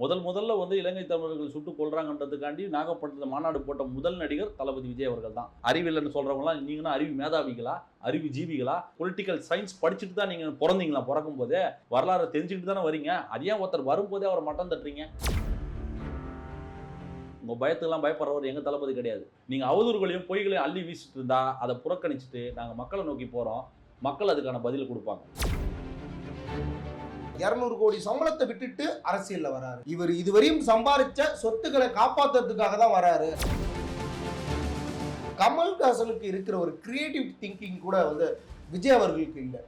முதல் முதல்ல வந்து இலங்கை தமிழர்கள் சுட்டு கொள்றாங்கன்றதுக்காண்டி நாகப்பட்டினத்தில் மாநாடு போட்ட முதல் நடிகர் தளபதி விஜய் அவர்கள் தான். அறிவியல்னு சொல்கிறவங்களாம் நீங்கன்னா அறிவு மேதாவிகளா? அறிவு ஜீவிகளா? பொலிட்டிக்கல் சயின்ஸ் படிச்சுட்டு தான் நீங்கள் பிறந்தீங்களா? பிறக்கும் போதே வரலாறு தெரிஞ்சுக்கிட்டு தானே வரீங்க? அது ஏன் ஒருத்தர் வரும்போதே அவரை மட்டம் தட்டுறீங்க? உங்கள் பயத்துக்கெல்லாம் பயப்படுறவர் எங்கள் தளபதி கிடையாது. நீங்கள் அவதூறுகளையும் பொய்களையும் அள்ளி வீசிட்டு இருந்தா அதை புறக்கணிச்சுட்டு நாங்கள் மக்களை நோக்கி போகிறோம் மக்கள் அதுக்கான பதில் கொடுப்பாங்க. இருநூறு கோடி சம்பளத்தை விட்டுட்டு அரசியல்ல வராரு. இவர் இதுவரையும் சம்பாதிச்ச சொத்துக்களை காப்பாத்துறதுக்காக தான் வராரு. கமல்ஹாசனுக்கு இருக்கிற ஒரு கிரியேட்டிவ் திங்கிங் கூட வந்து விஜய் அவர்களுக்கு இல்லை.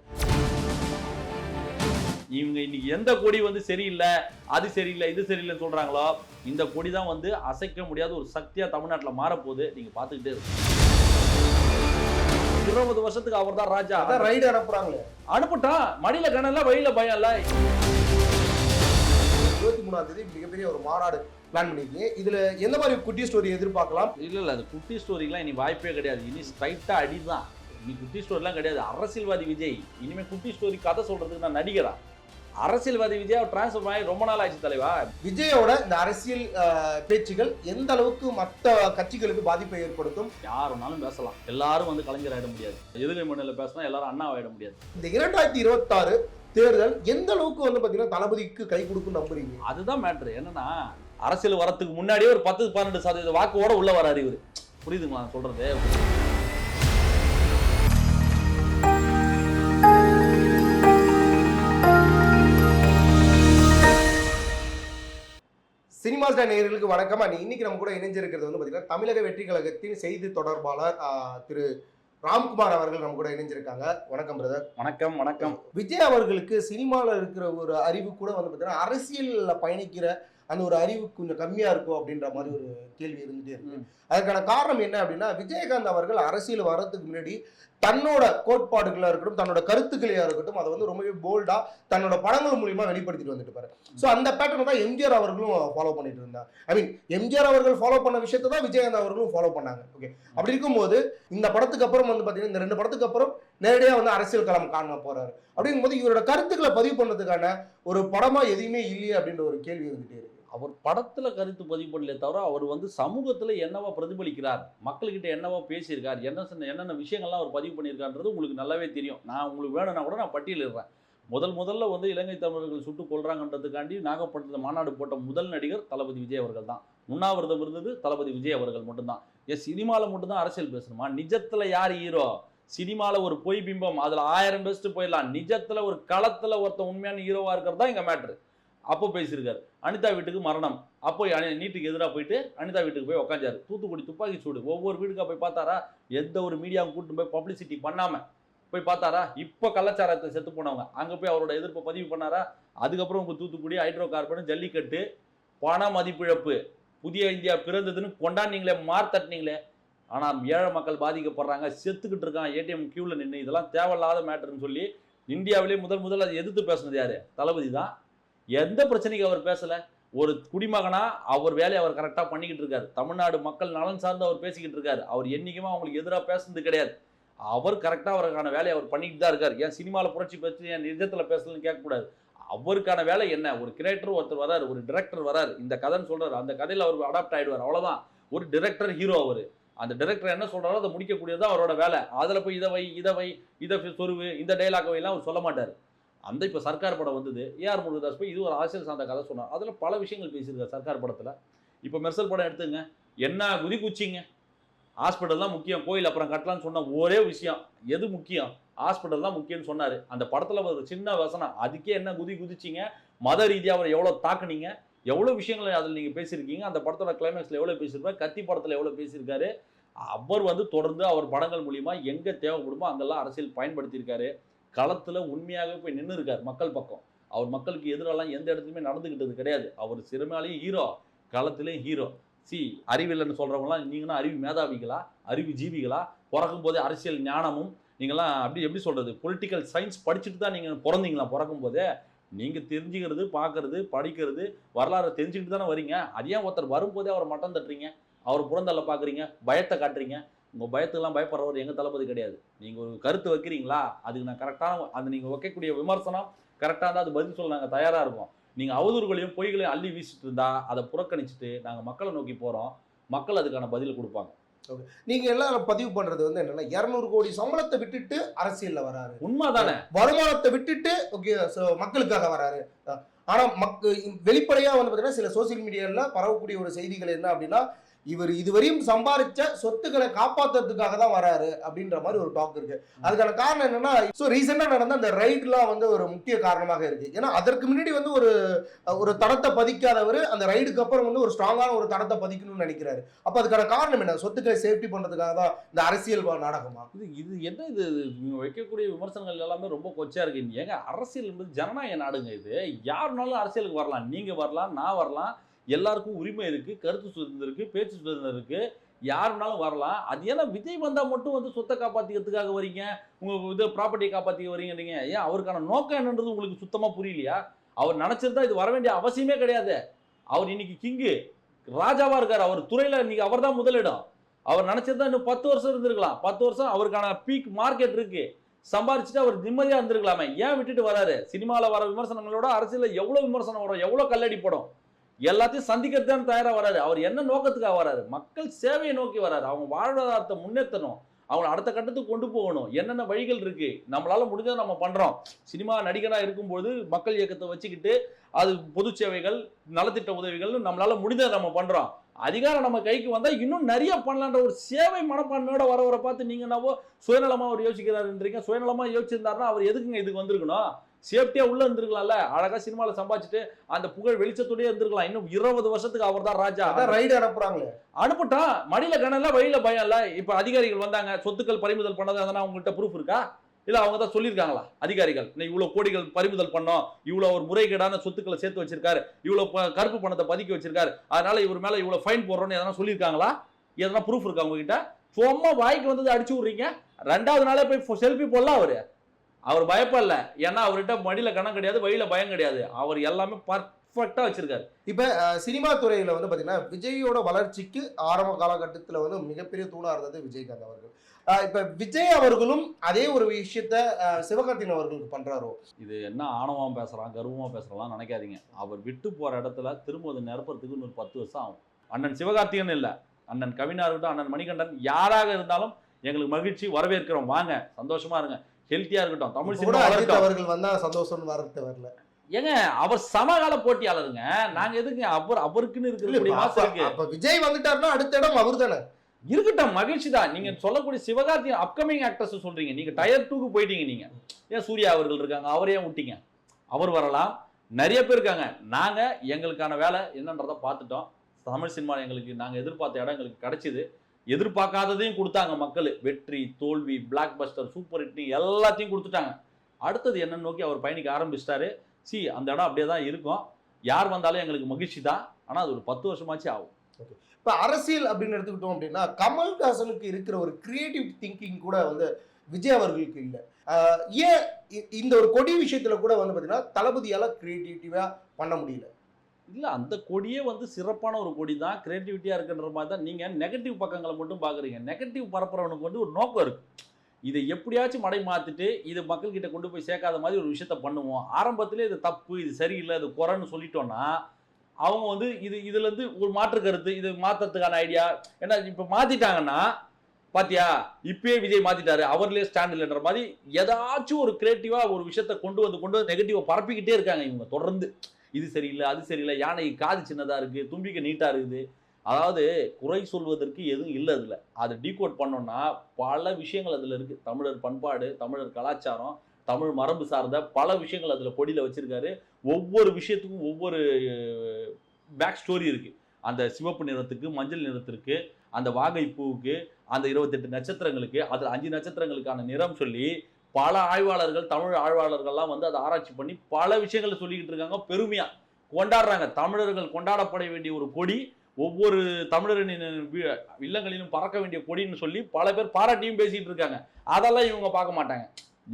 இவங்க இன்னைக்கு எந்த கொடி வந்து சரியில்லை அது சரியில்லை இது சரியில்லைன்னு சொல்றாங்களோ இந்த கொடி தான் வந்து அசைக்க முடியாத ஒரு சக்தியா தமிழ்நாட்டில் மாறப்போகுது. நீங்க பார்த்துக்கிட்டே இருக்கும் இருபது வருஷத்துக்கு அவர் தான் ராஜா. அதான் ரைடு அனுப்புறாங்களே. அனுப்பிட்டான். மடியில கணம் இல்ல வழியில பயம் இல்ல. இருபத்தி மூணாம் தேதி மிகப்பெரிய ஒரு மாநாடு பிளான் பண்ணிருக்கீங்க. இதுல எந்த மாதிரி குட்டி ஸ்டோரி எதிர்பார்க்கலாம்? இல்ல இல்ல அது குட்டி ஸ்டோரிக்கெல்லாம் இனி வாய்ப்பே கிடையாது. இனி ஸ்ட்ரைட்டா அடிதான். இனி குட்டி ஸ்டோரிலாம் கிடையாது. அரசியல்வாதி விஜய் இனிமே குட்டி ஸ்டோரி கதை சொல்றதுக்கு நான் நடிகரா? அரசியல்வாதி விஜய் டிரான்ஸ்ஃபர் ஆகி ரொம்ப நாள் ஆச்சு தலைவா? விஜயோட இந்த அரசியல் பேச்சுகள் எந்த அளவுக்கு மற்ற கட்சிகளுக்கு பாதிப்பை ஏற்படுத்தும்? யார் வேணாலும் பேசலாம். எல்லாரும் வந்து கலைஞர் ஆயிட முடியாது. எதிர்கை மண்ணில் பேசினா எல்லாரும் அண்ணா ஆயிட முடியாது. இந்த இரண்டாயிரத்தி இருபத்தாறு தேர்தல் எந்த அளவுக்கு வந்து பாத்தீங்கன்னா தளபதிக்கு கை கொடுக்கும் நம்புறீங்க? அதுதான் மேட்ரு என்னன்னா அரசியல் வரத்துக்கு முன்னாடியே ஒரு பத்து பன்னெண்டு சதவீத வாக்கோட உள்ள வராரு இவரு. புரியுதுங்களா சொல்றது? சினிமா ஸ்டார் நேயர்களுக்கு வணக்கம். அண்ட் இன்னைக்கு நம்ம கூட இணைஞ்சிருக்கிறது வந்து பாத்தீங்கன்னா தமிழக வெற்றி கழகத்தின் செய்தி தொடர்பாளர் திரு ராம்குமார் அவர்கள் நம்ம கூட இணைஞ்சிருக்காங்க. வணக்கம் பிரதர் வணக்கம் வணக்கம். விஜய் அவர்களுக்கு சினிமாவில் இருக்கிற ஒரு அறிவு கூட வந்து பார்த்தீங்கன்னா அரசியல்ல பயணிக்கிற அந்த ஒரு அறிவு கொஞ்சம் கம்மியா இருக்கும் அப்படின்ற மாதிரி ஒரு கேள்வி இருந்துட்டே இருக்கு. அதுக்கான காரணம் என்ன அப்படின்னா விஜயகாந்த் அவர்கள் அரசியல் வர்றதுக்கு முன்னாடி தன்னோட கோட்பாடுகளா இருக்கட்டும் தன்னோட கருத்துக்களையா இருக்கட்டும் அதை வந்து ரொம்பவே போல்டா தன்னோட படங்கள் மூலியமா வெளிப்படுத்திட்டு வந்துட்டு பாரு. ஸோ அந்த பேட்டர்ன் தான் எம்ஜிஆர் அவர்களும் ஃபாலோ பண்ணிட்டு இருந்தாங்க ஐ மீன் எம்ஜிஆர் அவர்கள் ஃபாலோ பண்ண விஷயத்தை தான் விஜயகாந்த் அவர்களும் ஃபாலோ பண்ணாங்க. ஓகே அப்படி இருக்கும்போது இந்த படத்துக்கு அப்புறம் வந்து பாத்தீங்கன்னா இந்த ரெண்டு படத்துக்கு அப்புறம் நேரடியாக வந்து அரசியல் களம் காண போறாரு. அப்படிங்கும்போது இவரோட கருத்துக்களை பதிவு பண்ணதுக்கான ஒரு படமா எதுவுமே இல்லையே அப்படின்ற ஒரு கேள்வி வந்துட்டே இருக்கு. அவர் படத்தில் கருத்து பதிவு பண்ணல தவிர அவர் வந்து சமூகத்தில் என்னவா பிரதிபலிக்கிறார் மக்கள்கிட்ட என்னவா பேசியிருக்கார் என்ன சொன்ன என்னென்ன விஷயங்கள்லாம் அவர் பதிவு பண்ணியிருக்கான்றது உங்களுக்கு நல்லாவே தெரியும். நான் உங்களுக்கு வேணும்னா கூட நான் பட்டியலிடுறேன். முதல் முதல்ல வந்து இலங்கை தமிழர்கள் சுட்டு கொள்றாங்கன்றதுக்காண்டி நாகப்பட்டினத்தில் மாநாடு போட்ட முதல் நடிகர் தளபதி விஜய் அவர்கள் தான். உண்ணாவிரதம் இருந்தது தளபதி விஜய் அவர்கள் மட்டும்தான். எஸ் சினிமாவில் மட்டும்தான் அரசியல் பேசணுமா? நிஜத்தில் யார் ஹீரோ சினிமாவில் ஒரு பொய் பிம்பம் அதில் ஆயிரம் பெஸ்ட்டு போயிடலாம். நிஜத்தில் ஒரு களத்தில் ஒருத்தன் உண்மையான ஹீரோவாக இருக்கிறது தான் இங்கே மேட்ரு அப்போ பேசியிருக்காரு. அனிதா வீட்டுக்கு மரணம். அப்போ அனி- நீட்டுக்கு எதிராக போயிட்டு அனிதா வீட்டுக்கு போய் உக்காஞ்சாரு. தூத்துக்குடி துப்பாக்கி சூடு. ஒவ்வொரு வீட்டுக்கா போய் பார்த்தாரா? எந்த ஒரு மீடியாவும் கூட்டு போய் பப்ளிசிட்டி பண்ணாமல் போய் பார்த்தாரா? இப்போ கள்ளச்சாரத்தை செத்து போனவங்க. அங்கே போய் அவரோட எதிர்ப்பை பதிவு பண்ணாரா? அதுக்கப்புறம் உங்கள் தூத்துக்குடி ஹைட்ரோ கார்பன் ஜல்லிக்கட்டு பண மதிப்பிழப்பு புதிய இந்தியா பிறந்ததுன்னு கொண்டாடினீங்களே மார் தட்டினீங்களே. ஆனால் ஏழை மக்கள் பாதிக்கப்படுறாங்க செத்துக்கிட்டு இருக்கான் ஏடிஎம் கியூவில் நின்று இதெல்லாம் தேவையில்லாத மேட்டர்னு சொல்லி இந்தியாவிலே முதல் முதல் அதை எதிர்த்து பேசுனது யார்? தளபதி தான். எந்த பிரச்சனைக்கு அவர் பேசல. ஒரு குடிமகனா அவர் வேலையை அவர் கரெக்டாக பண்ணிக்கிட்டு இருக்காரு. தமிழ்நாடு மக்கள் நலன் சார்ந்து அவர் பேசிக்கிட்டு இருக்காரு. அவர் என்றைக்குமே அவங்களுக்கு எதிராக பேசுனது கிடையாது. அவர் கரெக்டாக அவருக்கான வேலையை அவர் பண்ணிக்கிட்டு தான் இருக்கார். ஏன் சினிமாவில் புரட்சி பேசி ஏன் நிஜத்தில் பேசலன்னு கேட்கக்கூடாது. அவருக்கான வேலை என்ன? ஒரு கிரியேட்டர் ஒருத்தர் வராரு ஒரு டிரெக்டர் வராரு. இந்த கதைன்னு சொல்கிறார் அந்த கதையில் அவர் அடாப்ட் ஆகிடுவார் அவ்வளோதான் ஒரு டிரெக்டர் ஹீரோ அவர். அந்த டிரெக்டர் என்ன சொல்கிறாரோ அதை முடிக்கக்கூடியது தான் அவரோட வேலை. அதில் போய் இதை வை இதை வை இதை சொருவு இந்த டைலாக் வைலாம் அவர் சொல்ல மாட்டார். அந்த இப்போ சர்க்கார் படம் வந்தது. ஏஆர் முருகதாஸ் போய் இது ஒரு அரசியல் சார்ந்த கதை சொன்னார். அதில் பல விஷயங்கள் பேசியிருக்காரு சர்க்கார் படத்தில். இப்போ மெர்சல் படம் எடுத்துங்க. என்ன குதி குச்சிங்க? ஹாஸ்பிட்டல் தான் முக்கியம். கோயில் அப்புறம் கட்டலாம்னு சொன்ன ஒரே விஷயம். எது முக்கியம்? ஹாஸ்பிட்டல் தான் முக்கியம்னு சொன்னார். அந்த படத்தில் ஒரு சின்ன வசனம். அதுக்கே என்ன குதி குதிச்சிங்க? மத ரீதியாக அவர் எவ்வளோ தாக்குனீங்க? எவ்வளோ விஷயங்களை அதில் நீங்கள் பேசியிருக்கீங்க? அந்த படத்தோட கிளைமேக்ஸில் எவ்வளோ பேசியிருப்பார்? கத்தி படத்தில் எவ்வளோ பேசியிருக்காரு? அவர் வந்து தொடர்ந்து அவர் படங்கள் மூலிமா எங்கே தேவைப்படுமோ அங்கெல்லாம் அரசியல் பயன்படுத்தியிருக்காரு. களத்தில் உண்மையாகவே போய் நின்று இருக்கார் மக்கள் பக்கம். அவர் மக்களுக்கு எதிரெல்லாம் எந்த இடத்துலையுமே நடந்துக்கிட்டது கிடையாது. அவர் சிறுமையாலேயும் ஹீரோ களத்திலையும் ஹீரோ சி அறிவில்லைன்னு சொல்கிறவங்களாம் நீங்களாம் அறிவு மேதாவிகளா? அறிவு ஜீவிகளா? பிறக்கும் போதே அரசியல் ஞானமும் நீங்களாம் அப்படி எப்படி சொல்கிறது பொலிட்டிக்கல் சயின்ஸ் படிச்சுட்டு தான் நீங்கள் பிறந்தீங்களா பிறக்கும் போதே. நீங்கள் தெரிஞ்சுக்கிறது பார்க்கறது படிக்கிறது வரலாறு தெரிஞ்சுக்கிட்டு தானே வரீங்க. அது ஏன் ஒருத்தர் வரும்போதே அவரை மட்டம் தட்டுறீங்க? அவர் புறந்தள்ள பார்க்குறீங்க பயத்தை காட்டுறீங்க. உங்கள் பயத்துக்கெல்லாம் பயப்படுறவர் எங்கள் தளபதி கிடையாது. நீங்கள் ஒரு கருத்து வைக்கிறீங்களா? அதுக்கு நான் கரெக்டான அந்த நீங்கள் வைக்கக்கூடிய விமர்சனம் கரெக்டாக இருந்தால் அது பதில் சொல்ல நாங்கள் தயாராக இருக்கோம் நீங்கள் அவதூறுகளையும் பொய்களையும் அள்ளி வீசிட்டு இருந்தா அதை புறக்கணிச்சுட்டு நாங்கள் மக்களை நோக்கி போகிறோம் மக்கள் அதுக்கான பதில் கொடுப்பாங்க. நீங்க எல்லாம் பதிவு பண்றது வந்து என்னன்னா இருநூறு கோடி சம்பளத்தை விட்டுட்டு அரசியல்ல வராரு. உண்மைதானே? வருமானத்தை விட்டுட்டு ஓகே மக்களுக்காக வராரு. ஆனா மக்கு வெளிப்படையா வந்து பாத்தீங்கன்னா சில சோசியல் மீடியால பரவக்கூடிய ஒரு செய்திகள் என்ன அப்படின்னா இவர் இதுவரையும் சம்பாதிச்ச சொத்துக்களை காப்பாத்துறதுக்காக தான் வராரு அப்படின்ற மாதிரி ஒரு டாக் இருக்கு. அதுக்கான காரணம் என்னன்னா ஸோ ரீசெண்டாக நடந்த அந்த ரைடுலாம் வந்து ஒரு முக்கிய காரணமாக இருக்கு. ஏன்னா அதற்கு முன்னாடி வந்து ஒரு ஒரு தடத்தை பதிக்காதவர் அந்த ரைடுக்கு அப்புறம் வந்து ஒரு ஸ்ட்ராங்கான ஒரு தடத்தை பதிக்கணும்னு நினைக்கிறாரு. அப்ப அதுக்கான காரணம் என்ன? சொத்துக்களை சேஃப்டி பண்றதுக்காக தான் இந்த அரசியல் நாடகமா? இது இது என்ன இது? வைக்கக்கூடிய விமர்சனங்கள் எல்லாமே ரொம்ப கொச்சா இருக்கு. ஏங்க அரசியல் என்பது ஜனநாயக நாடுங்க இது. யாருனாலும் அரசியலுக்கு வரலாம். நீங்க வரலாம் நான் வரலாம். எல்லாருக்கும் உரிமை இருக்குது கருத்து சுதந்திரம் இருக்குது பேச்சு சுதந்திரம் யார் வேணாலும் வரலாம். அது ஏன்னா விஜய் வந்தால் மட்டும் வந்து சொத்தை காப்பாற்றிக்கிறதுக்காக வரீங்க. உங்கள் இது ப்ராப்பர்ட்டியை காப்பாற்றிக்க வரீங்கன்றீங்க. ஏன்? அவருக்கான நோக்கம் என்னன்றது உங்களுக்கு சுத்தமாக புரியலையா? அவர் நினச்சிருந்தா இது வர வேண்டிய அவசியமே கிடையாது. அவர் இன்னைக்கு கிங்கு. ராஜாவாக இருக்கார். அவர் துறையில் இன்னைக்கு அவர் தான் முதலிடம். அவர் நினச்சிருந்தா இன்னும் பத்து வருஷம் இருந்திருக்கலாம். பத்து வருஷம் அவருக்கான பீக் மார்க்கெட் இருக்குது சம்பாரிச்சுட்டு அவர் நிம்மதியாக இருந்திருக்கலாமே. ஏன் விட்டுட்டு வராரு? சினிமாவில் வர விமர்சனங்களோட அரசியலில் எவ்வளோ விமர்சனம் வரும்? எவ்வளோ கல்லடி படம்? எல்லாத்தையும் சந்திக்கிறது தான் தயாராக வராரு. அவர் என்ன நோக்கத்துக்காக வராரு? மக்கள் சேவையை நோக்கி வராரு. அவங்க வாழ்வாதாரத்தை முன்னேற்றணும். அவங்களை அடுத்த கட்டத்துக்கு கொண்டு போகணும். என்னென்ன வழிகள் இருக்கு? நம்மளால முடிஞ்சதை நம்ம பண்றோம். சினிமா நடிகராக இருக்கும்போது மக்கள் இயக்கத்தை வச்சுக்கிட்டு அது பொது சேவைகள் நலத்திட்ட உதவிகள் நம்மளால முடிஞ்சதை நம்ம பண்றோம். அதிகாரம் நம்ம கைக்கு வந்தால் இன்னும் நிறைய பண்ணலான்ற ஒரு சேவை மனப்பான்மையோட வரவரை பார்த்து நீங்க என்னவோ சுயநலமா அவர் யோசிக்கிறாருன்றீங்க. சுயநலமா யோசிச்சிருந்தாருன்னா அவர் எதுக்குங்க இதுக்கு வந்திருக்கணும்? சேஃப்டியா உள்ள இருந்திருக்கலாம்ல. அழகா சினிமால சம்பாதிச்சுட்டு அந்த புகழ் வெளிச்சத்தோடய இருந்திருக்கலாம். இன்னும் இருபது வருஷத்துக்கு அவர் தான் ராஜா. அதான் ரைடு அனுப்புறாங்களே. அனுப்பிட்டான் மடியில கணல வழியில பயம் இல்ல. இப்ப அதிகாரிகள் வந்தாங்க. சொத்துக்கள் பறிமுதல் பண்ணது அதனா உங்கள்கிட்ட ப்ரூஃப் இருக்கா? இல்ல அவங்க தான் சொல்லியிருக்காங்களா? அதிகாரிகள் இன்னைக்கு இவ்வளவு கோடிகள் பறிமுதல் பண்ணோம். இவ்வளவு ஒரு முறைகேடான சொத்துக்களை சேர்த்து வச்சிருக்காரு. இவ்வளவு ப- கருப்பு பணத்தை பதுக்கி வச்சிருக்காரு. அதனால இவர் மேல இவ்வளவு ஃபைன் போடுறோம்னு எதனா சொல்லியிருக்காங்களா? எதனா ப்ரூஃப் இருக்கா உங்ககிட்ட? சும்மா வாய்க்கு வந்தது அடிச்சு விடுறீங்க. ரெண்டாவது நாளே போய் செல்ஃபி போடலாம் அவரு. அவர் பயப்படல. ஏன்னா அவர்கிட்ட மடியில கணம் கிடையாது வழியில பயம் கிடையாது. அவர் எல்லாமே பர்ஃபெக்டா வச்சிருக்காரு. இப்ப சினிமா துறையில வந்து பாத்தீங்கன்னா விஜயோட வளர்ச்சிக்கு ஆரம்ப காலகட்டத்துல வந்து மிகப்பெரிய தூணா இருந்தது விஜயகாந்த் அவர்கள். இப்ப விஜய் அவர்களும் அதே ஒரு விஷயத்த அஹ், சிவகார்த்திகேயன் அவர்களுக்கு பண்றாரோ? இது என்ன ஆணவம் பேசுறான் கர்வமா பேசுறான் நினைக்காதீங்க. அவர் விட்டு போற இடத்துல திரும்ப அதை நிரப்புறதுக்கு இன்னொரு பத்து வருஷம் ஆகும். அண்ணன் சிவகார்த்திகன் இல்ல. அண்ணன் கவினா இருக்கட்டும் அண்ணன் மணிகண்டன் யாராக இருந்தாலும் எங்களுக்கு மகிழ்ச்சி வரவேற்கிறோம். வாங்க சந்தோஷமா இருங்க. ஹெல்த்தியா இருக்கட்டும். தமிழ் சினிமா அவர்கள் வந்தா சந்தோஷம் வரது வரல. ஏங்க அவர் சமகால போட்டியாளருங்க. நாங்க எதுக்கு அவர் அவருக்குன்னு இருக்கு. அப்ப விஜய் வந்துட்டாருன்னா அடுத்த இடம் அவர் தானே இருக்கட்டும் மகிழ்ச்சி தான். நீங்க சொல்லக்கூடிய சிவகார்த்திகேயன் அப்கமிங் ஆக்டர்ஸ் சொல்றீங்க. நீங்க டயர் டூக்கு போயிட்டீங்க நீங்க. ஏன் சூர்யா அவர்கள் இருக்காங்க? அவரே விட்டீங்க அவர் வரலாம். நிறைய பேர் இருக்காங்க. நாங்க எங்களுக்கான வேலை என்னன்றதை பார்த்துட்டோம். தமிழ் சினிமா எங்களுக்கு நாங்க எதிர்பார்த்த இடம் எங்களுக்கு கிடைச்சிது. எதிர்பார்க்காததையும் கொடுத்தாங்க மக்கள். வெற்றி தோல்வி பிளாக் பஸ்டர் சூப்பர் ஹிட் எல்லாத்தையும் கொடுத்துட்டாங்க. அடுத்தது என்னன்னு நோக்கி அவர் பயணிக்க ஆரம்பிச்சிட்டாரு. சி அந்த இடம் அப்படியே தான் இருக்கும். யார் வந்தாலும் எங்களுக்கு மகிழ்ச்சி தான். ஆனால் அது ஒரு பத்து வருஷமாச்சு ஆகும். இப்போ அரசியல் அப்படின்னு எடுத்துக்கிட்டோம் அப்படின்னா கமல்ஹாசனுக்கு இருக்கிற ஒரு கிரியேட்டிவ் திங்கிங் கூட வந்து விஜய் அவர்களுக்கு இல்லை. ஏன் இ- இந்த ஒரு கொடி விஷயத்தில் கூட வந்து பார்த்தீங்கன்னா தளபதியால் கிரியேட்டிவிட்டிவா பண்ண முடியல. இல்லை அந்த கொடியே வந்து சிறப்பான ஒரு கொடி தான். கிரியேட்டிவிட்டியாக இருக்குன்ற மாதிரி தான் நீங்கள் நெகட்டிவ் பக்கங்களை மட்டும் பார்க்குறீங்க. நெகட்டிவ் பரப்புறவனுக்கு வந்து ஒரு நோக்கம் இருக்குது இதை எப்படியாச்சும் மடை மாற்றிட்டு இது மக்கள்கிட்ட கொண்டு போய் சேர்க்காத மாதிரி ஒரு விஷயத்த பண்ணுவோம். ஆரம்பத்திலே இது தப்பு இது சரியில்லை இது குறைன்னு சொல்லிட்டோன்னா அவங்க வந்து இது இதுலேருந்து ஒரு மாற்று கருத்து இது மாற்றுறதுக்கான ஐடியா ஏன்னா இப்போ மாற்றிட்டாங்கன்னா பாத்தியா இப்பயே விஜய் மாத்திட்டாரு அவர்லேயே ஸ்டாண்ட் இல்லைன்ற மாதிரி ஏதாச்சும் ஒரு கிரியேட்டிவா ஒரு விஷயத்த கொண்டு வந்து கொண்டு வந்து நெகட்டிவாக பரப்பிக்கிட்டே இருக்காங்க இவங்க தொடர்ந்து. இது சரியில்லை அது சரியில்லை யானை காது சின்னதாக இருக்குது தும்பிக்கை நீட்டாக இருக்குது. அதாவது குறை சொல்வதற்கு எதுவும் இல்லை அதில் அதை டீகோட் பண்ணோன்னா பல விஷயங்கள் அதில் இருக்குது தமிழர் பண்பாடு தமிழர் கலாச்சாரம் தமிழ் மரபு சார்ந்த பல விஷயங்கள் அதில் கொடியில் வச்சுருக்காரு. ஒவ்வொரு விஷயத்துக்கும் ஒவ்வொரு பேக் ஸ்டோரி இருக்குது அந்த சிவப்பு நிறத்துக்கு மஞ்சள் நிறத்திற்கு அந்த வாகை பூவுக்கு அந்த இருபத்தெட்டு நட்சத்திரங்களுக்கு அதில் அஞ்சு நட்சத்திரங்களுக்கான நிறம் சொல்லி பல ஆய்வாளர்கள் தமிழ் ஆய்வாளர்கள்லாம் வந்து அதை ஆராய்ச்சி பண்ணி பல விஷயங்களை சொல்லிக்கிட்டு இருக்காங்க. பெருமையாக கொண்டாடுறாங்க. தமிழர்கள் கொண்டாடப்பட வேண்டிய ஒரு கொடி ஒவ்வொரு தமிழரின் இல்லங்களிலும் பறக்க வேண்டிய கொடின்னு சொல்லி பல பேர் பாராட்டியும் பேசிட்டு இருக்காங்க. அதெல்லாம் இவங்க பார்க்க மாட்டாங்க.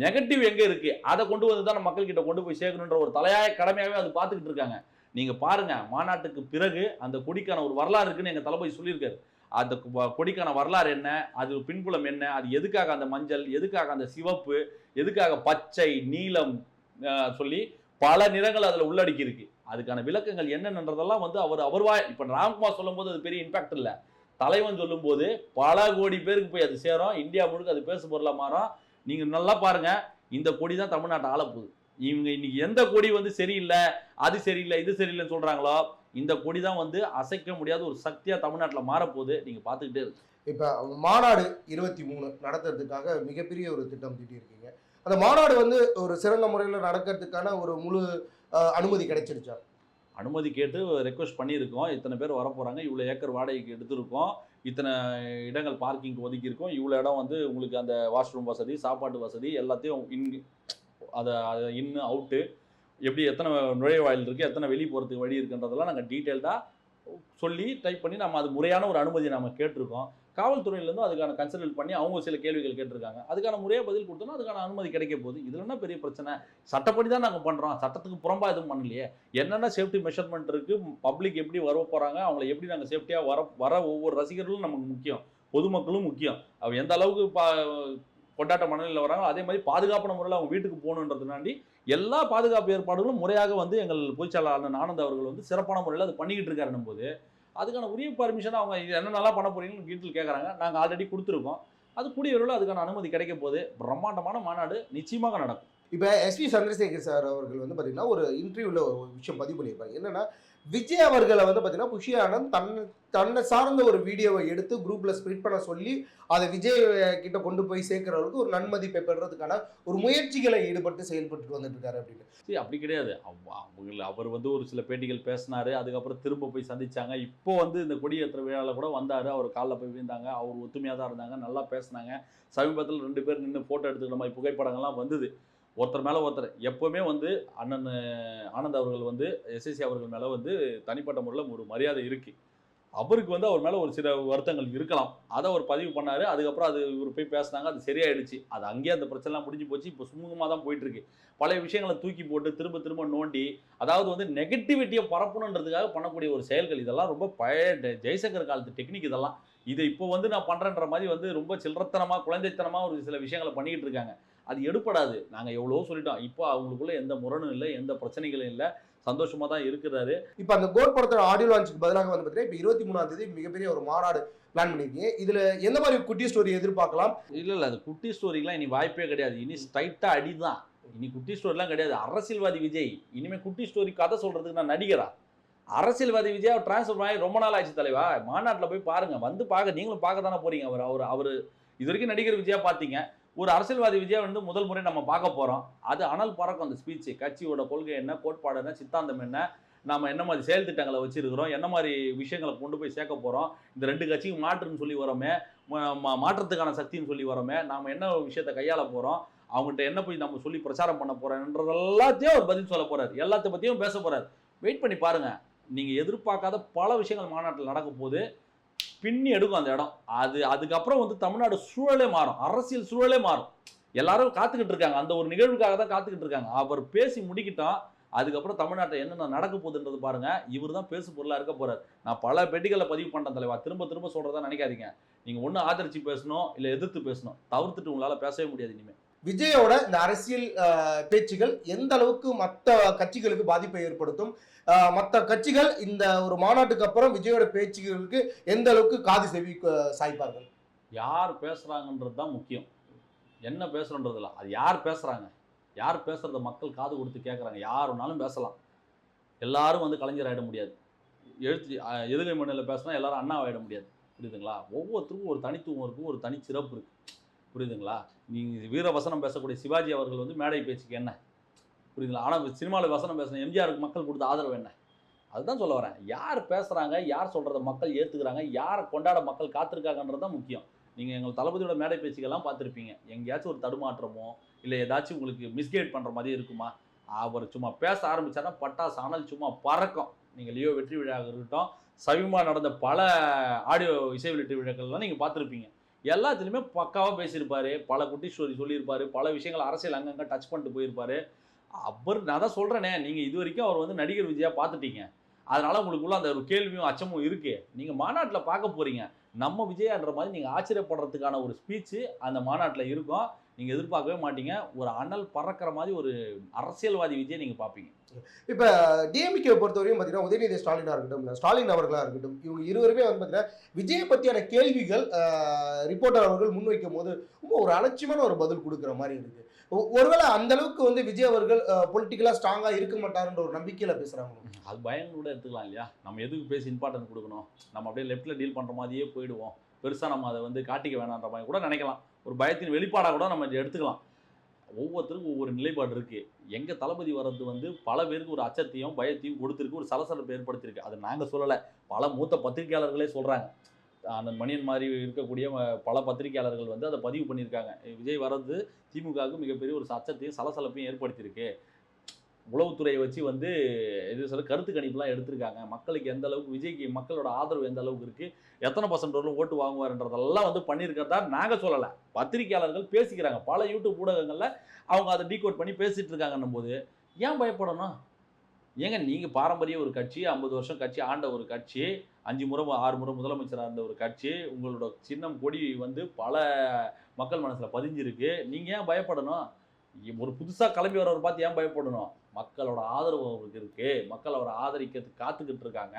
நெகட்டிவ் எங்க இருக்கு? அதை கொண்டு வந்து தான் மக்கள்கிட்ட கொண்டு போய் சேர்க்கணுன்ற ஒரு தலையாய கடமையாகவே அது பார்த்துக்கிட்டு இருக்காங்க. நீங்க பாருங்க மாநாட்டுக்கு பிறகு அந்த கொடிக்கான ஒரு வரலாறு இருக்குன்னு எங்க தளபதி சொல்லியிருக்காரு. அந்த கொடிக்கான வரலாறு என்ன? அது பின்புலம் என்ன? அது எதுக்காக அந்த மஞ்சள்? எதுக்காக அந்த சிவப்பு? எதுக்காக பச்சை நீலம்? சொல்லி பல நிறங்கள் அதில் உள்ளடக்கி இருக்கு அதுக்கான விளக்கங்கள் என்னென்னன்றதெல்லாம் வந்து அவர் அவர் வாய் இப்போ ராம்குமார் சொல்லும்போது அது பெரிய இம்பாக்ட் இல்லை. தலைவன் சொல்லும்போது பல கோடி பேருக்கு போய் அது சேரும். இந்தியா முழுக்க அது பேசு பொருளாக மாறும். நீங்கள் நல்லா பாருங்கள் இந்த கொடி தான் தமிழ்நாட்டை ஆளப்போகுது. இவங்க இன்னைக்கு எந்த கொடி வந்து சரியில்லை அது சரியில்லை இது சரியில்லைன்னு சொல்கிறாங்களோ இந்த கொடி தான் வந்து அசைக்க முடியாத ஒரு சக்தியாக தமிழ்நாட்டில் மாறப்போகுது. நீங்கள் பார்த்துக்கிட்டே இருக்கு இப்ப மாநாடு இருபத்தி மூணு நடத்துறதுக்காக மிகப்பெரிய ஒரு திட்டம் தீட்டியிருக்கீங்க. அந்த மாநாடு வந்து ஒரு சிறந்த முறையில் நடக்கிறதுக்கான ஒரு முழு அனுமதி கிடைச்சிருச்சா? அனுமதி கேட்டு ரெக்வஸ்ட் பண்ணியிருக்கோம். இத்தனை பேர் வர போகிறாங்க இவ்வளோ ஏக்கர் வாடகைக்கு எடுத்திருக்கோம். இத்தனை இடங்கள் பார்க்கிங் ஒதுக்கியிருக்கோம். இவ்வளோ இடம் வந்து உங்களுக்கு அந்த வாஷ்ரூம் வசதி சாப்பாட்டு வசதி எல்லாத்தையும் இன் அதை அதை இன்னு அவுட்டு எப்படி எத்தனை நுழைவாயில் இருக்குது எத்தனை வெளியே போகிறதுக்கு வழி இருக்குன்றதெல்லாம் நாங்கள் டீட்டெயில்டாக சொல்லி டைப் பண்ணி நம்ம அது முறையான ஒரு அனுமதியை நம்ம கேட்டிருக்கோம். காவல்துறையிலேருந்தும் அதுக்கான கன்சல்ட் பண்ணி அவங்க சில கேள்விகள் கேட்டிருக்காங்க. அதுக்கான முறையாக பதில் கொடுத்தோம்னா அதுக்கான அனுமதி கிடைக்க போகுது. இதில் என்ன பெரிய பிரச்சனை? சட்டப்படி தான் நாங்கள் பண்ணுறோம் சட்டத்துக்கு புறம்பாக எதுவும் பண்ணலையே. என்னென்ன சேஃப்டி மெஷர்மெண்ட் இருக்குது பப்ளிக் எப்படி வர போகிறாங்க அவங்கள எப்படி நாங்கள் சேஃப்டியாக வர வர ஒவ்வொரு ரசிகர்களும் நமக்கு முக்கியம். பொதுமக்களும் முக்கியம். அவ எந்த அளவுக்கு பா கொண்டாட்ட மனநிலையில் வராங்க. அதே மாதிரி பாதுகாப்பான முறையில் அவங்க வீட்டுக்கு போகணுன்றதுனாண்டி எல்லா பாதுகாப்பு ஏற்பாடுகளும் முறையாக வந்து எங்கள் பொதுச்செயலாளர் ஆனந்த் அவர்கள் வந்து சிறப்பான முறையில் அது பண்ணிக்கிட்டு இருக்காருன்னும் போது அதுக்கான உரிய பர்மிஷன் அவங்க என்னென்னலாம் பண்ண போறீங்கன்னு வீட்டில் கேட்குறாங்க நாங்கள் ஆல்ரெடி கொடுத்துருக்கோம். அது கூடிய விரைவில் அதுக்கான அனுமதி கிடைக்க போது பிரம்மாண்டமான மாநாடு நிச்சயமாக நடக்கும். இப்போ எஸ்வி சந்திரசேகர் சார் அவர்கள் வந்து பார்த்தீங்கன்னா ஒரு இன்டர்வியூவில் ஒரு விஷயம் பதிவு பண்ணியிருப்பாங்க என்னென்னா விஜய் அவர்களை வந்து பார்த்தீங்கன்னா புஷி ஆனந்த் தன்னை தன்னை சார்ந்த ஒரு வீடியோவை எடுத்து குரூப்பில் ஸ்ப்ரிட் பண்ண சொல்லி அதை விஜய் கிட்ட கொண்டு போய் சேர்க்குறவருக்கு அளவுக்கு ஒரு நன்மதிப்பை பெறுறதுக்கான ஒரு முயற்சிகளை ஈடுபட்டு செயல்பட்டு வந்துட்டு இருக்காரு அப்படின்னு. சரி அப்படி கிடையாது. அவ- அவங்கள அவர் வந்து ஒரு சில பேட்டிகள் பேசினாரு அதுக்கப்புறம் திரும்ப போய் சந்திச்சாங்க. இப்போ வந்து இந்த கொடியேற்ற விழாவில் கூட வந்தார். அவர் காலில் போய் விழுந்தாங்க. அவர் ஒத்துமையாக தான் இருந்தாங்க. நல்லா பேசினாங்க. சமீபத்தில் ரெண்டு பேர் நின்று ஃபோட்டோ எடுத்துக்கிற மாதிரி புகைப்படங்கள்லாம் வந்தது. ஒருத்தர் மேலே ஒருத்தர் எப்போவுமே வந்து அண்ணன் ஆனந்த் அவர்கள் வந்து எஸ்எஸ்சி அவர்கள் மேலே வந்து தனிப்பட்ட முறையில் ஒரு மரியாதை இருக்குது அவருக்கு வந்து அவர் மேலே ஒரு சில வருத்தங்கள் இருக்கலாம். அதை அவர் பதிவு பண்ணார். அதுக்கப்புறம் அது இவர் போய் பேசினாங்க. அது சரியாயிடுச்சு. அது அங்கேயே அந்த பிரச்சனைலாம் முடிஞ்சு போச்சு. இப்போ சுமூகமாக தான் போயிட்டுருக்கு. பழைய விஷயங்களை தூக்கி போட்டு திரும்ப திரும்ப நோண்டி அதாவது வந்து நெகட்டிவிட்டியை பரப்பணுன்றதுக்காக பண்ணக்கூடிய ஒரு செயல்கள் இதெல்லாம் ரொம்ப பழைய ஜெய்சங்கர் காலத்து டெக்னிக் இதெல்லாம். இதை இப்போ வந்து நான் பண்ணுறேன்ற மாதிரி வந்து ரொம்ப சில்லறத்தனமாக குழந்தைத்தனமாக ஒரு சில விஷயங்களை பண்ணிக்கிட்டு இருக்காங்க. அது எடுப்படாது நாங்கள் எவ்வளவோ சொல்லிட்டோம். இப்போ அவங்களுக்குள்ள எந்த முரணும் இல்லை எந்த பிரச்சனைகளும் இல்லை. சந்தோஷமாக தான் இருக்கிறாரு. இப்போ அந்த கோட் படத்தோட ஆடியோ லான்ச்சுக்கு பதிலாக வந்து பார்த்தீங்கன்னா இப்போ இருபத்தி மூணாம் தேதி மிகப்பெரிய ஒரு மாநாடு பிளான் பண்ணியிருக்கீங்க. இதுல எந்த மாதிரி குட்டி ஸ்டோரி எதிர்பார்க்கலாம்? இல்லை இல்லை. அது குட்டி ஸ்டோரிக்கெலாம் இனி வாய்ப்பே கிடையாது. இனி ஸ்ட்ரைட்டாக அடி தான். இனி குட்டி ஸ்டோரிலாம் கிடையாது. அரசியல்வாதி விஜய். இனிமேல் குட்டி ஸ்டோரி கதை சொல்கிறதுக்கு நான் நடிகரா? அரசியல்வாதி விஜய் அவர் டிரான்ஸ்ஃபர் ஆகி ரொம்ப நாள் ஆச்சு தலைவா. மாநாட்டில் போய் பாருங்க. வந்து பார்க்க நீங்களும் பார்க்க தானே போறீங்க. அவர் அவர் அவர் இது வரைக்கும் நடிகர் விஜயா பார்த்தீங்க. ஒரு அரசியல்வாதி விஜய் வந்து முதல் முறை நம்ம பார்க்க போகிறோம் அது அனல் பறக்கும் அந்த ஸ்பீச் கட்சியோட கொள்கை என்ன கோட்பாடு என்ன சித்தாந்தம் என்ன நம்ம என்ன மாதிரி செயல் திட்டங்களை வச்சிருக்கிறோம் என்ன மாதிரி விஷயங்களை கொண்டு போய் சேர்க்க போகிறோம் இந்த ரெண்டு கட்சியும் மாற்றுன்னு சொல்லி வரோமே மா- மாற்றத்துக்கான சக்தின்னு சொல்லி வரோமே நாம் என்ன விஷயத்தை கையாள போகிறோம் அவங்ககிட்ட என்ன போய் நம்ம சொல்லி பிரச்சாரம் பண்ண போகிறோன்றது எல்லாத்தையும் அவர் பதில் சொல்ல போகிறார் எல்லாத்த பற்றியும் பேச போகிறார் வெயிட் பண்ணி பாருங்கள் நீங்கள் எதிர்பார்க்காத பல விஷயங்கள் மாநாட்டில் நடக்க போது பின்னி எடுக்கும் அந்த இடம். அது அதுக்கப்புறம் வந்து தமிழ்நாடு சூழலே மாறும். அரசியல் சூழலே மாறும். எல்லாரும் காத்துக்கிட்டு இருக்காங்க. அந்த ஒரு நிகழ்வுக்காக தான் காத்துக்கிட்டு இருக்காங்க. அவர் பேசி முடிக்கிட்டோம் அதுக்கப்புறம் தமிழ்நாட்டில் என்னென்ன நடக்க போகுதுன்றது பாருங்க. இவர் தான் பேசு பொருளாக இருக்க போறாரு. நான் பல பெட்டிகளை பதிவு பண்ணேன் தலைவா. திரும்ப திரும்ப சொல்றதா நினைக்காதீங்க. நீங்க ஒண்ணு ஆதரிச்சு பேசணும் இல்லை எதிர்த்து பேசணும். தவிர்த்துட்டு உங்களால பேசவே முடியாது இனிமே. விஜயோட இந்த அரசியல் பேச்சுகள் எந்த அளவுக்கு மற்ற கட்சிகளுக்கு பாதிப்பை ஏற்படுத்தும்? மற்ற கட்சிகள் இந்த ஒரு மாநாட்டுக்கு அப்புறம் விஜயோட பேச்சுகளுக்கு எந்த அளவுக்கு காது செவி சாய்ப்பார்கள்? யார் பேசுகிறாங்கன்றது தான் முக்கியம். என்ன பேசுறோன்றதுல அது யார் பேசுகிறாங்க யார் பேசுறத மக்கள் காது கொடுத்து கேட்குறாங்க யார் வேணாலும் பேசலாம். எல்லாரும் வந்து கலைஞர் ஆகிட முடியாது. எழுத்து எதிர்கை மண்ணில் பேசினா எல்லாரும் அண்ணா ஆயிட முடியாது. புரியுதுங்களா? ஒவ்வொருத்தருக்கும் ஒரு தனித்துவம் இருக்கும் ஒரு தனி சிறப்பு புரியுதுங்களா? நீங்கள் வீர வசனம் பேசக்கூடிய சிவாஜி அவர்கள் வந்து மேடை பேச்சுக்கு என்ன? புரியுதுங்களா? ஆனால் சினிமாவில் வசனம் பேசின எம்ஜிஆருக்கு மக்கள் கொடுத்த ஆதரவு என்ன? அதுதான் சொல்ல வரேன். யார் பேசுகிறாங்க யார் சொல்கிறத மக்கள் ஏற்றுக்கிறாங்க யாரை கொண்டாட மக்கள் காத்திருக்காங்கன்றது தான் முக்கியம். நீங்கள் எங்கள் தளபதியோட மேடை பேச்சுக்கெல்லாம் பார்த்துருப்பீங்க. எங்கேயாச்சும் ஒரு தடுமாற்றமோ இல்லை ஏதாச்சும் உங்களுக்கு மிஸ்கைட் பண்ணுற மாதிரி இருக்குமா? அவர் சும்மா பேச ஆரம்பித்தாருன்னா பட்டாசு ஆனால் சும்மா பறக்கும். நீங்கள் லியோ வெற்றி விழா இருக்கட்டும் சமீபமாக நடந்த பல ஆடியோ இசை வெளியீட்டு விழாக்கள்லாம் நீங்கள் பார்த்துருப்பீங்க. எல்லாத்துலேயுமே பக்காவாக பேசியிருப்பார். பல குட்டி ஸ்டோரி சொல்லியிருப்பார். பல விஷயங்கள் அரசியல் அங்கங்கே டச் பண்ணிட்டு போயிருப்பார். அவர் நான் தான் சொல்கிறேனே நீங்கள் இது வரைக்கும் அவர் வந்து நடிகர் விஜயா பார்த்துட்டீங்க. அதனால் உங்களுக்குள்ள அந்த ஒரு கேள்வியும் அச்சமும் இருக்குது நீங்கள் மாநாட்டில் பார்க்க போறீங்க. நம்ம விஜயான்ற மாதிரி நீங்கள் ஆச்சரியப்படுறதுக்கான ஒரு ஸ்பீச்சு அந்த மாநாட்டில் இருக்கும். நீங்கள் எதிர்பார்க்கவே மாட்டீங்க. ஒரு அனல் பறக்கிற மாதிரி ஒரு அரசியல்வாதி விஜய் நீங்கள் பார்ப்பீங்க. இப்ப டிஎம்கே பொறுத்தவரையும் பார்த்தீங்கன்னா உதயநிதி ஸ்டாலினா இருக்கட்டும் இல்ல ஸ்டாலின் அவர்களா இருக்கட்டும் இவங்க இருவருமே வந்து பார்த்தீங்கன்னா விஜயை பத்தியான கேள்விகள் ரிப்போர்ட்டர் அவர்கள் முன்வைக்கும் போது ரொம்ப ஒரு அலட்சியமான ஒரு பதில் கொடுக்குற மாதிரி இருக்கு. ஒ- ஒருவேளை அந்த அளவுக்கு வந்து விஜய் அவர்கள் பொலிட்டிக்கலா ஸ்ட்ராங்கா இருக்க மாட்டாருன்ற ஒரு நம்பிக்கையில பேசுறாங்க. அது பயம் கூட எடுத்துக்கலாம் இல்லையா? நம்ம எதுக்கு பேசி இம்பார்ட்டன்ட் கொடுக்கணும்? நம்ம அப்படியே லெஃப்ட்டில் டீல் பண்ணுற மாதிரியே போயிடுவோம். பெருசாக நம்ம அதை வந்து காட்டிக்க வேணான்ற மாதிரி கூட நினைக்கலாம். ஒரு பயத்தின் வெளிப்பாடாக கூட நம்ம எடுத்துக்கலாம். ஒவ்வொருத்தருக்கும் ஒவ்வொரு நிலைப்பாடு இருக்குது எங்கள் தளபதி வர்றது வந்து பல பேருக்கு ஒரு அச்சத்தையும் பயத்தையும் கொடுத்துருக்கு ஒரு சலசலப்பு ஏற்படுத்தியிருக்கு. அது நாங்கள் சொல்லலை. பல மூத்த பத்திரிகையாளர்களே சொல்கிறாங்க அந்த மணியன் மாதிரி இருக்கக்கூடிய பல பத்திரிகையாளர்கள் வந்து அதை பதிவு பண்ணியிருக்காங்க. விஜய் வர்றது திமுகவுக்கு மிகப்பெரிய ஒரு அச்சத்தையும் சலசலப்பையும் ஏற்படுத்தியிருக்கு. உளவுத்துறையை வச்சு வந்து இது சொல்ல கருத்து கணிப்புலாம் எடுத்திருக்காங்க. மக்களுக்கு எந்த அளவுக்கு விஜய்க்கு மக்களோட ஆதரவு எந்த அளவுக்கு இருக்குது எத்தனை பர்சன்ட் வரலும் ஓட்டு வாங்குவார்ன்றதெல்லாம் வந்து பண்ணியிருக்கிறதா நாங்கள் சொல்லலை. பத்திரிகையாளர்கள் பேசிக்கிறாங்க. பல யூடியூப் ஊடகங்களில் அவங்க அதை டீகோட் பண்ணி பேசிகிட்டு இருக்காங்கன்னும் போது ஏன் பயப்படணும்? ஏங்க நீங்கள் பாரம்பரிய ஒரு கட்சி ஐம்பது வருஷம் கட்சி ஆண்ட ஒரு கட்சி அஞ்சு முறை ஆறு முறை முதலமைச்சராக இருந்த ஒரு கட்சி உங்களோட சின்னம் கொடி வந்து பல மக்கள் மனசில் பதிஞ்சிருக்கு. நீங்கள் ஏன் பயப்படணும்? ஒரு புதுசாக கிளம்பி வரவர் பார்த்து ஏன் பயப்படணும்? மக்களோட ஆதரவு அவருக்கு இருக்கு. மக்கள் அவரை ஆதரிக்கிறதுக்கு காத்துக்கிட்டு இருக்காங்க.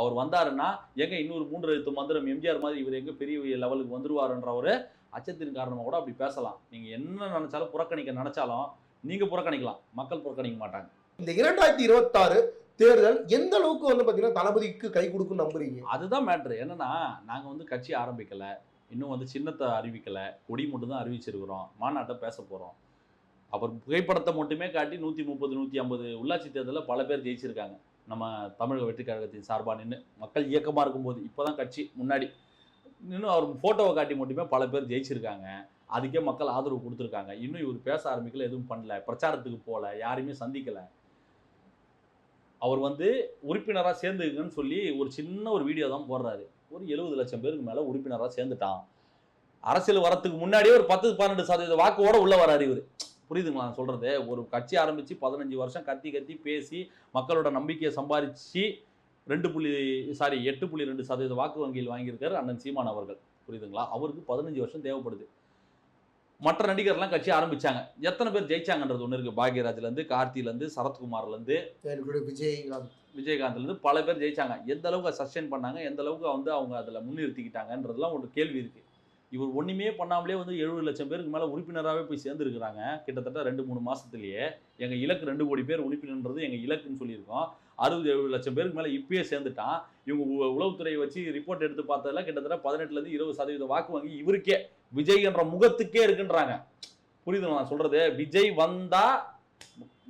அவர் வந்தாருன்னா எங்க இன்னொரு மூன்று எழுத்து மந்திரம் எம்ஜிஆர் மாதிரி இவர் எங்க பெரிய லெவலுக்கு வந்துருவாருன்ற ஒரு அச்சத்தின் காரணமாக கூட அப்படி பேசலாம். நீங்க என்ன நினைச்சாலும் புறக்கணிக்க நினைச்சாலும் நீங்க புறக்கணிக்கலாம். மக்கள் புறக்கணிக்க மாட்டாங்க. இந்த இரண்டாயிரத்தி இருபத்தாறு தேர்தல் எந்த அளவுக்கு வந்து பாத்தீங்கன்னா தளபதிக்கு கை கொடுக்கும் நம்புறீங்க? அதுதான் மேட்ரு என்னன்னா நாங்க வந்து கட்சி ஆரம்பிக்கல. இன்னும் வந்து சின்னத்தை அறிவிக்கல. கொடி மட்டும் தான் அறிவிச்சிருக்கிறோம். மாநாட்டை பேச போறோம். அவர் புகைப்படத்தை மட்டுமே காட்டி நூற்றி முப்பது நூற்றி ஐம்பது உள்ளாட்சி தேர்தலில் பல பேர் ஜெயிச்சிருக்காங்க. நம்ம தமிழக வெற்றி கழகத்தின் சார்பாக நின்று மக்கள் இயக்கமாக இருக்கும்போது இப்போ தான் கட்சி முன்னாடி இன்னும் அவர் ஃபோட்டோவை காட்டி மட்டுமே பல பேர் ஜெயிச்சிருக்காங்க. அதுக்கே மக்கள் ஆதரவு கொடுத்துருக்காங்க. இன்னும் இவர் பேச ஆரம்பிக்கல எதுவும் பண்ணல பிரச்சாரத்துக்கு போகல யாரையுமே சந்திக்கலை. அவர் வந்து உறுப்பினராக சேர்ந்துக்குங்கன்னு சொல்லி ஒரு சின்ன ஒரு வீடியோ தான் போடுறாரு. ஒரு எழுபது லட்சம் பேருக்கு மேலே உறுப்பினராக சேர்ந்துட்டான். அரசியல் வரத்துக்கு முன்னாடியே ஒரு பத்து பன்னெண்டு சதவீத வாக்கோட உள்ளே வராரு இவர். புரியுதுங்களா நான் சொல்றது? ஒரு கட்சி ஆரம்பிச்சு பதினஞ்சு வருஷம் கத்தி கத்தி பேசி மக்களோட நம்பிக்கையை சம்பாரிச்சு ரெண்டு புள்ளி சாரி எட்டு புள்ளி ரெண்டு சதவீத வாக்கு வங்கியில் வாங்கியிருக்காரு அண்ணன் சீமான் அவர்கள். புரியுதுங்களா? அவருக்கு பதினஞ்சு வருஷம் தேவைப்படுது. மற்ற நடிகர்லாம் கட்சி ஆரம்பிச்சாங்க. எத்தனை பேர் ஜெயிச்சாங்கன்றது ஒன்று இருக்கு. பாக்யராஜ்லேருந்து கார்த்திலேருந்து சரத்குமார்லேருந்து என்னுடைய விஜய் விஜயகாந்த்லேருந்து பல பேர் ஜெயிச்சாங்க. எந்த அளவுக்கு சஸ்டெயின் பண்ணாங்க எந்த அளவுக்கு வந்து அவங்க அதில் முன்னிறுத்திக்கிட்டாங்கன்றதுலாம் ஒரு கேள்வி இருக்கு. இவர் ஒன்றுமே பண்ணாமலே வந்து எழுபது லட்சம் பேருக்கு மேலே உறுப்பினராகவே போய் சேர்ந்துருக்கிறாங்க. கிட்டத்தட்ட ரெண்டு மூணு மாதத்துலேயே எங்கள் இலக்கு ரெண்டு கோடி பேர் உறுப்பினர்ன்றது எங்கள் இலக்குன்னு சொல்லியிருக்கோம். அறுபது எழுபது லட்சம் பேருக்கு மேலே இப்பயே சேர்ந்துட்டான். இவங்க உ- உளவுத்துறையை வச்சு ரிப்போர்ட் எடுத்து பார்த்ததில் கிட்டத்தட்ட பதினெட்டுலேருந்து இருபது சதவீத வாக்கு வங்கி இவருக்கே. விஜய் என்ற முகத்துக்கே இருக்குன்றாங்க. புரியுதுங்களா நான் சொல்கிறது விஜய் வந்தால்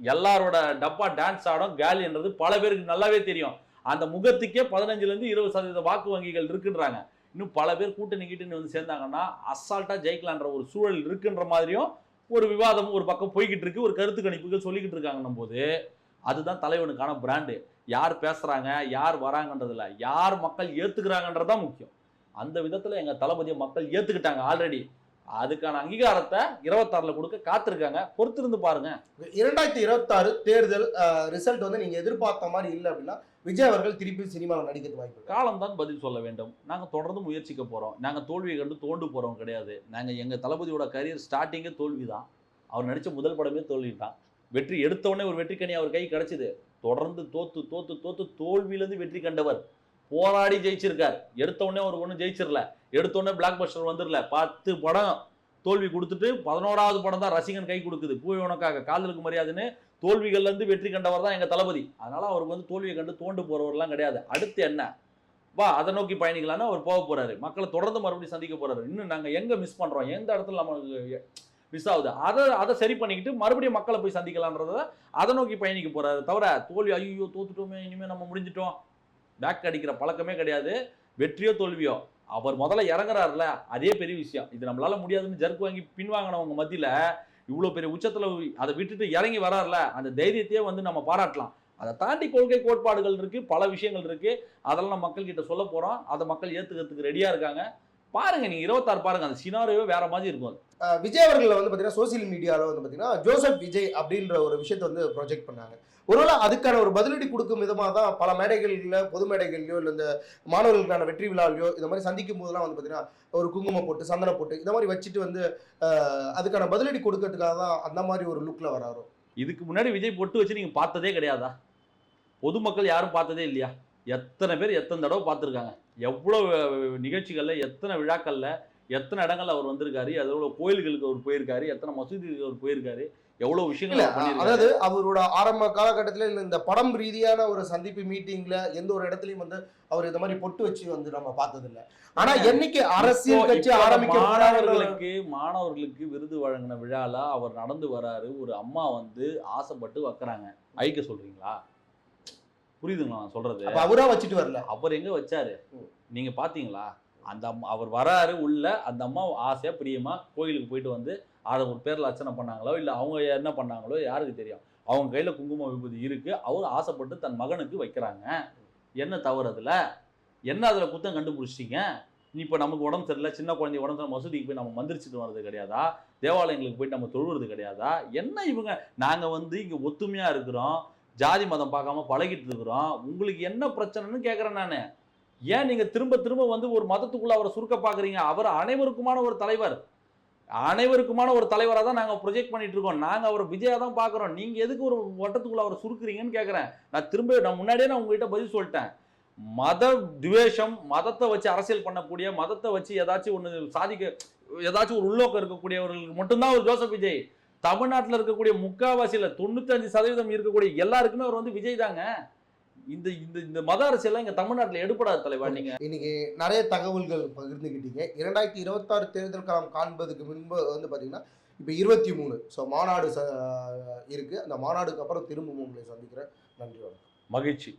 எல்லாரோட டப்பா டான்ஸ் ஆடும் கேலின்றது பல பேருக்கு நல்லாவே தெரியும். அந்த முகத்துக்கே பதினஞ்சுலேருந்து இருபது சதவீத வாக்கு வங்கிகள் இருக்குன்றாங்க. இன்னும் பல பேர் கூட்டணி கிட்டணி வந்து சேர்ந்தாங்கன்னா அசால்ட்டாக ஜெயிக்கலான்ற ஒரு சூழல் இருக்குன்ற மாதிரியும் ஒரு விவாதம் ஒரு பக்கம் போய்கிட்டு இருக்கு ஒரு கருத்து கணிப்புகள் சொல்லிக்கிட்டு இருக்காங்கன்னும் போது அதுதான் தலைவனுக்கான பிராண்டு யார் பேசுகிறாங்க யார் வராங்கன்றதில்ல யார் மக்கள் ஏற்றுக்கிறாங்கன்றது தான் முக்கியம். அந்த விதத்தில் எங்கள் தளபதியை மக்கள் ஏற்றுக்கிட்டாங்க ஆல்ரெடி அதுக்கான அங்கீகாரத்தை இருபத்தாறுல கொடுக்க காத்திருக்காங்க. பொறுத்திருந்து பாருங்க. இரண்டாயிரத்தி இருபத்தாறு தேர்தல் ரிசல்ட் வந்து நீங்க எதிர்பார்த்த மாதிரி இல்லை அப்படின்னா விஜய் அவர்கள் திருப்பி சினிமாவில் நடிக்கிறது வாய்ப்பு இருக்கா? காலம்தான் பதில் சொல்ல வேண்டும். நாங்கள் தொடர்ந்து முயற்சிக்க போகிறோம் நாங்கள் தோல்வியை கண்டு தோண்டு போகிறோம் கிடையாது. நாங்கள் எங்கள் தளபதியோட கரியர் ஸ்டார்டிங்கே தோல்வி தான் அவர் நடித்த முதல் படமே தோல்வி தான் வெற்றி எடுத்த உடனே ஒரு வெற்றி கனி அவர் கை கிடைச்சிது. தொடர்ந்து தோத்து தோத்து தோத்து தோல்வியிலேருந்து வெற்றி கண்டவர். போராடி ஜெயிச்சிருக்கார். எடுத்த உடனே அவர் ஒன்றும் ஜெயிச்சிரல. எடுத்தோடனே பிளாக் பஸ்டர் வந்துடல. பத்து படம் தோல்வி கொடுத்துட்டு பதினோராவது படம் தான் ரசிகன் கை கொடுக்குது. பூவை உனக்காக காதலுக்கு மரியாதைன்னு தோல்விகள்லேருந்து வெற்றி கண்டவர் தான் எங்கள் தளபதி. அதனால் அவருக்கு வந்து தோல்வியை கண்டு தோண்டு போகிறவர்லாம் கிடையாது. அடுத்து என்ன? வா அதை நோக்கி பயணிக்கலாம்னு அவர் போக போகிறாரு மக்களை தொடர்ந்து மறுபடியும் சந்திக்க போகிறாரு இன்னும் நாங்கள் எங்கே மிஸ் பண்ணுறோம் எந்த இடத்துல நமக்கு மிஸ் ஆகுது? அதை அதை சரி பண்ணிக்கிட்டு மறுபடியும் மக்களை போய் சந்திக்கலான்றத அதை நோக்கி பயணிக்க போகிறாரு தவிர தோல்வி ஐயோ தோத்துட்டோமே இனிமேல் நம்ம முடிஞ்சிட்டோம். பேக் அடிக்கிற பழக்கமே கிடையாது. வெற்றியோ தோல்வியோ? அவர் முதல்ல இறங்குறாருல அதே பெரிய விஷயம். இது நம்மளால முடியாதுன்னு ஜர்க் வாங்கி பின்வாங்கினவங்க மத்தியில் இவ்வளோ பெரிய உச்சத்தில் அதை விட்டுட்டு இறங்கி வராருல அந்த தைரியத்தையே வந்து நம்ம பாராட்டலாம். அதை தாண்டி கொள்கை கோட்பாடுகள் இருக்குது பல விஷயங்கள் இருக்குது அதெல்லாம் நம்ம மக்கள் கிட்ட சொல்ல போகிறோம் அதை மக்கள் ஏற்றுக்கிறதுக்கு ரெடியாக இருக்காங்க. பாருங்க நீங்க இருபத்தாறு பாருங்க அந்த சினாரியோவே வேற மாதிரி இருக்கும் அது. விஜய் அவர்கள் வந்து பார்த்தீங்கன்னா சோசியல் மீடியாவில் வந்து பார்த்தீங்கன்னா ஜோசப் விஜய் அப்படின்ற ஒரு விஷயத்தை வந்து ப்ரொஜெக்ட் பண்ணாங்க. ஒருவேளை அதுக்கான ஒரு பதிலடி கொடுக்கும் விதமாக தான் பல மேடைகளில் பொது மேடைகள்லையோ இல்லை இந்த மாணவர்களுக்கான வெற்றி விழாவிலையோ இந்த மாதிரி சந்திக்கும் போதெல்லாம் வந்து பார்த்தீங்கன்னா ஒரு குங்குமம் போட்டு சந்தனம் போட்டு இந்த மாதிரி வச்சுட்டு வந்து அதுக்கான பதிலடி கொடுக்கறதுக்காக தான் அந்த மாதிரி ஒரு லுக்கில் வராரோ? இதுக்கு முன்னாடி விஜய் பொட்டு வச்சு நீங்கள் பார்த்ததே கிடையாதா? பொதுமக்கள் யாரும் பார்த்ததே இல்லையா? எத்தனை பேர் எத்தனை தடவை பார்த்துருக்காங்க? எவ்வளோ நிகழ்ச்சிகளில் எத்தனை விழாக்களில் எத்தனை இடங்கள்ல அவர் வந்திருக்காரு எவ்வளோ கோயில்களுக்கு அவர் போயிருக்காரு எத்தனை மசூதிகளுக்கு அவர் போயிருக்காரு எவ்வளோ விஷயங்கள் அதாவது அவரோட ஆரம்ப காலகட்டத்துல இந்த- படம் ரீதியான ஒரு சந்திப்பு மீட்டிங்ல எந்த ஒரு இடத்துலயும் வந்து அவர் இந்த மாதிரி பொட்டு வச்சு வந்து நம்ம பார்த்தது இல்ல ஆனா என்னைக்கு அரசியல் கட்சி ஆரம்பிக்க மாணவர்களுக்கு மாணவர்களுக்கு விருது வழங்கின விழால அவர் நடந்து வராரு ஒரு அம்மா வந்து ஆசைப்பட்டு வைக்கிறாங்க. ஐக்க சொல்றீங்களா? புரியுதுங்களா நான் சொல்றது? அவரா வச்சுட்டு வரல. அவர் எங்க வச்சாரு. நீங்க பாத்தீங்களா அந்த அம்மா அவர் வராரு உள்ள அந்த அம்மா ஆசையாக பிரியமா கோயிலுக்கு போயிட்டு வந்து அதை ஒரு பேரில் அர்ச்சனை பண்ணாங்களோ? இல்லை அவங்க என்ன பண்ணாங்களோ? யாருக்கு தெரியும்? அவங்க கையில் குங்கும விபூதி இருக்குது அவர் ஆசைப்பட்டு தன் மகனுக்கு வைக்கிறாங்க. என்ன தவறு அதில்? என்ன அதில் குத்தம் கண்டுபிடிச்சிட்டீங்க? இப்போ நமக்கு உடம்பு சரியில்லை சின்ன குழந்தை உடம்பு சரியில்லை மசூதிக்கு போய் நம்ம மந்திரிச்சிட்டு வர்றது கிடையாதா? தேவாலயங்களுக்கு போயிட்டு நம்ம தொழுவது கிடையாதா? என்ன இவங்க? நாங்கள் வந்து இங்கே ஒத்துமையாக இருக்கிறோம். ஜாதி மதம் பார்க்காம பழகிட்டு இருக்கிறோம். உங்களுக்கு என்ன பிரச்சனைன்னு கேட்குறேன் நான். ஏன் நீங்கள் திரும்ப திரும்ப வந்து ஒரு மதத்துக்குள்ள அவரை சுருக்க பார்க்குறீங்க அவர் அனைவருக்குமான ஒரு தலைவர். அனைவருக்குமான ஒரு தலைவராக தான் நாங்கள் ப்ரொஜெக்ட் பண்ணிட்டு இருக்கோம். நாங்கள் அவரை விஜயா தான் பார்க்குறோம் நீங்கள் எதுக்கு ஒரு வட்டத்துக்குள்ள அவரை சுருக்குறீங்கன்னு கேட்குறேன் நான் திரும்ப நான் முன்னாடியே நான் உங்ககிட்ட பதில் சொல்லிட்டேன். மத துவேஷம் மதத்தை வச்சு அரசியல் பண்ணக்கூடிய மதத்தை வச்சு ஏதாச்சும் ஒன்று சாதிக்க ஏதாச்சும் ஒரு உள்நோக்கம் இருக்கக்கூடியவர்களுக்கு மட்டும்தான் ஒரு ஜோசப் விஜய். தமிழ்நாட்டில் இருக்கக்கூடிய முக்காவாசியில் தொண்ணூத்தஞ்சு சதவீதம் இருக்கக்கூடிய எல்லாருக்குமே அவர் வந்து விஜய் தாங்க. இந்த இந்த இந்த மத அரசியல்லாம் இங்க தமிழ்நாட்டில் எடுபடாத தலைவா நீங்க. இன்னைக்கு நிறைய தகவல்கள் பகிர்ந்துக்கிட்டீங்க இரண்டாயிரத்தி இருபத்தாறு தேர்தல் காலம் காண்பதுக்கு முன்பு வந்து பாத்தீங்கன்னா இப்போ இருபத்தி மூணு. ஸோ மாநாடு ச- இருக்கு. அந்த மாநாடுக்கு அப்புறம் திரும்பவும் உங்களை சந்திக்கிறேன். நன்றி வணக்கம். மகிழ்ச்சி.